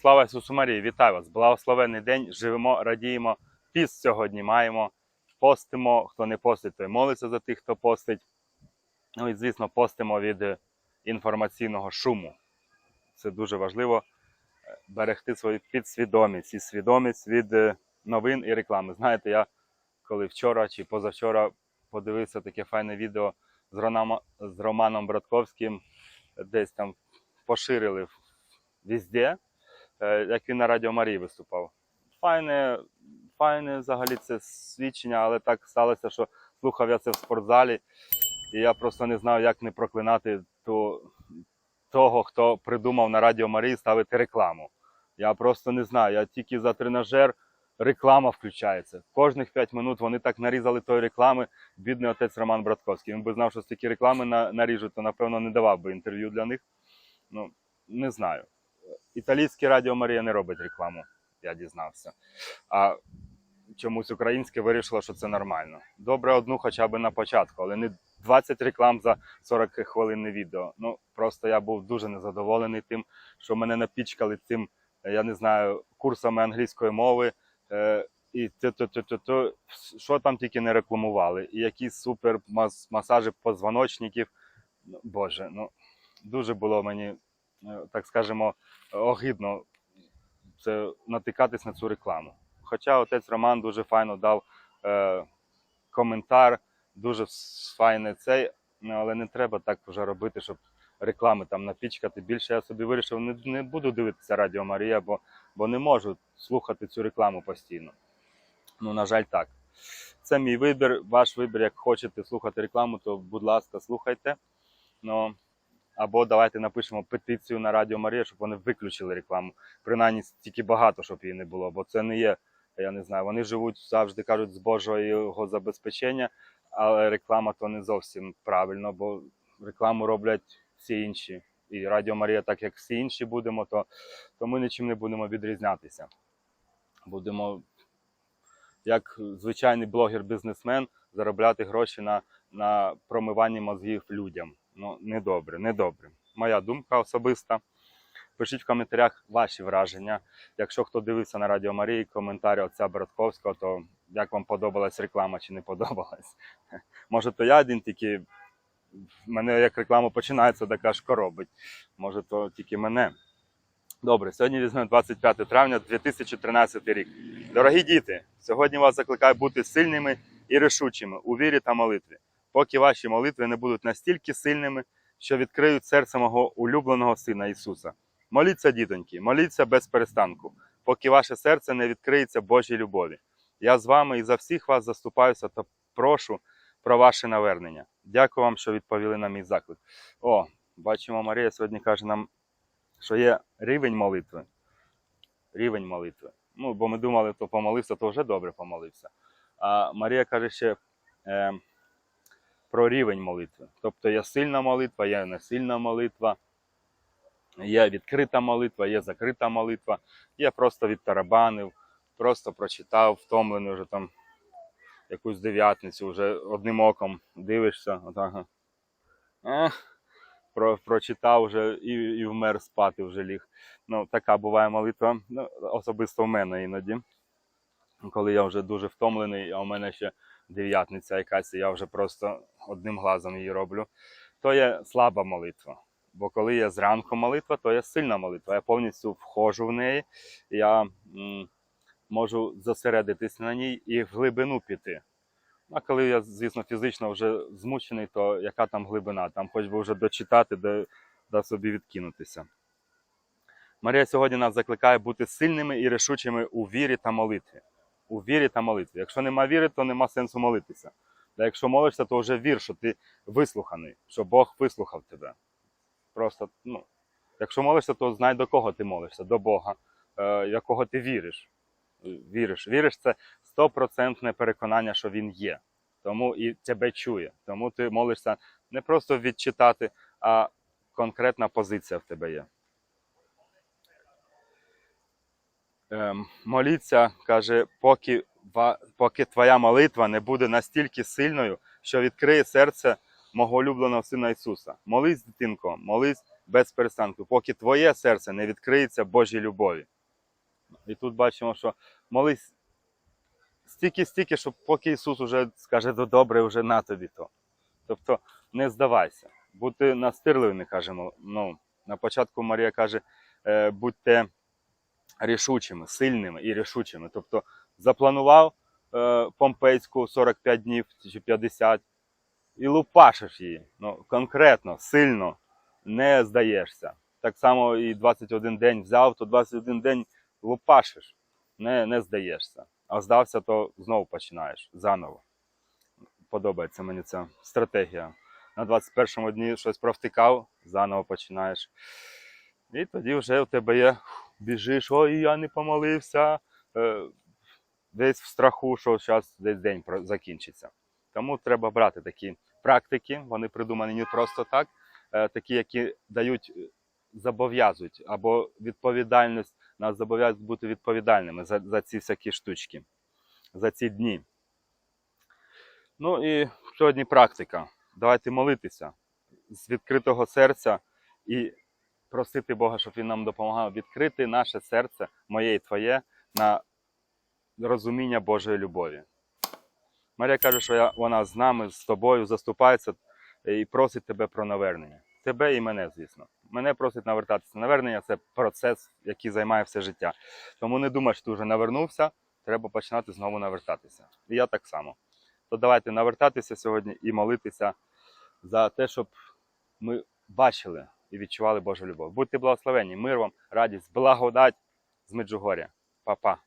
Слава Ісусу Марії, вітаю вас! Благословенний день! Живемо, радіємо. Піст сьогодні маємо. Постимо. Хто не постить, той молиться за тих, хто постить. Ну і, звісно, постимо від інформаційного шуму. Це дуже важливо е, берегти свою підсвідомість і свідомість від е, новин і реклами. Знаєте, я коли вчора чи позавчора подивився таке файне відео з Романом, Братковським, десь там поширили везде, як він на Радіо Марії виступав. Файне, файне взагалі це свідчення, але так сталося, що слухав я це в спортзалі, і я просто не знав, як не проклинати ту, того, хто придумав на Радіо Марії ставити рекламу. Я просто не знаю. Я тільки за тренажер реклама включається. Кожних 5 минут вони так нарізали тої реклами. Бідний отець Роман Братковський. Він би знав, що стільки реклами на, наріжуть, то напевно не давав би інтерв'ю для них. Ну, не знаю. Італійське Радіо Марія не робить рекламу, я дізнався. А чомусь українське вирішило, що це нормально. Добре, одну хоча б на початку, але не 20 реклам за 40 хвилинне відео. Ну просто я був дуже незадоволений тим, що мене напічкали цим, е, я не знаю, курсами англійської мови. Е, і то-то-то-то, що там тільки не рекламували, і якісь супер мас- масажі позвоночників. Ну, Боже, ну дуже було мені, так скажемо, огидно це натикатись на цю рекламу. Хоча отець Роман дуже файно дав е, коментар, дуже файний цей, ну, але не треба так вже робити, щоб реклами там напічкати. Більше я собі вирішив, не, не буду дивитися Радіо Марія, бо, бо не можу слухати цю рекламу постійно. Ну, на жаль, так. Це мій вибір, ваш вибір. Як хочете слухати рекламу, то будь ласка, слухайте. Ну, або давайте напишемо петицію на Радіо Марія, щоб вони виключили рекламу. Принаймні стільки багато, щоб її не було, бо це не є, я не знаю. Вони живуть завжди кажуть з Божого забезпечення, але реклама то не зовсім правильно, бо рекламу роблять всі інші. І Радіо Марія, так як всі інші будемо, то, то ми нічим не будемо відрізнятися. Будемо, як звичайний блогер-бізнесмен, заробляти гроші на, на промиванні мозгів людям. Ну, недобре, недобре. Моя думка особиста. Пишіть в коментарях ваші враження. Якщо хто дивився на Радіо Марії, коментарі отця Братковського, то як вам подобалась реклама чи не подобалась. Може, то я один тільки в мене як реклама починається, така ж коробить. Може, то тільки мене. Добре, сьогодні візьмемо 25 травня 2013 рік. Дорогі діти, сьогодні вас закликаю бути сильними і рішучими у вірі та молитві, поки ваші молитви не будуть настільки сильними, що відкриють серце мого улюбленого сина Ісуса. Моліться, дітоньки, моліться без перестанку, поки ваше серце не відкриється Божій любові. Я з вами і за всіх вас заступаюся та прошу про ваше навернення. Дякую вам, що відповіли на мій заклик. О, бачимо, Марія сьогодні каже нам, що є рівень молитви. Рівень молитви. Ну, бо ми думали, то помолився, то вже добре помолився. А Марія каже ще е, про рівень молитви. Тобто є сильна молитва, є несильна молитва, є відкрита молитва, є закрита молитва, є просто відтарабанив, просто прочитав, втомлений вже там якусь дев'ятницю, вже одним оком дивишся. Отак. Про, прочитав вже і, і вмер спати вже ліг. Ну, така буває молитва. Ну, особисто в мене іноді. Коли я вже дуже втомлений, а у мене ще дев'ятниця якась, і я вже просто одним глазом її роблю, то є слаба молитва. Бо коли є зранку молитва, то є сильна молитва. Я повністю входжу в неї, я можу зосередитись на ній і в глибину піти. А коли я, звісно, фізично вже змучений, то яка там глибина? Там хоч би вже дочитати, де, де собі відкинутися. Марія сьогодні нас закликає бути сильними і рішучими у вірі та молитві. У вірі та молитві. Якщо нема віри, то нема сенсу молитися. Та якщо молишся, то вже вір, що ти вислуханий, що Бог вислухав тебе. Просто, ну, якщо молишся, то знай до кого ти молишся, до Бога, е, якого ти віриш. Віриш. Віриш це стопроцентне переконання, що він є. Тому і тебе чує. Тому ти молишся не просто відчитати, а конкретна позиція в тебе є. Моліться, каже, поки, поки твоя молитва не буде настільки сильною, що відкриє серце мого улюбленого сина Ісуса. Молись, дитинко, молись без перестанку, поки твоє серце не відкриється Божій любові. І тут бачимо, що молись стільки-стільки, щоб поки Ісус уже скаже, то добре, вже на тобі то. Тобто не здавайся. Бути настирливими, кажемо. Ну, на початку Марія каже, е, будьте рішучими, сильними і рішучими. Тобто запланував е, помпейську 45 днів чи 50 і лупашиш її. Ну, конкретно, сильно не здаєшся. Так само і 21 день взяв, то 21 день лупашиш, не, не здаєшся. А здався, то знову починаєш заново. Подобається мені ця стратегія. На 21-му дні щось провтикав, заново починаєш. І тоді вже у тебе є, біжиш, ой, я не помолився. Е, десь в страху, що зараз десь день закінчиться. Тому треба брати такі практики, вони придумані не просто так, е, такі, які дають, е, зобов'язують або відповідальність, нас зобов'язують бути відповідальними за, за ці всякі штучки, за ці дні. Ну і сьогодні практика. Давайте молитися з відкритого серця і просити Бога, щоб Він нам допомагав відкрити наше серце, моє і твоє, на розуміння Божої любові. Марія каже, що я, вона з нами, з тобою заступається і просить тебе про навернення. Тебе і мене, звісно. Мене просить навертатися. Навернення це процес, який займає все життя. Тому не думай, що ти вже навернувся, треба починати знову навертатися. І я так само. То давайте навертатися сьогодні і молитися за те, щоб ми бачили і відчували Божу любов. Будьте благословені, мир вам, радість, благодать з Меджугоря. Па-па.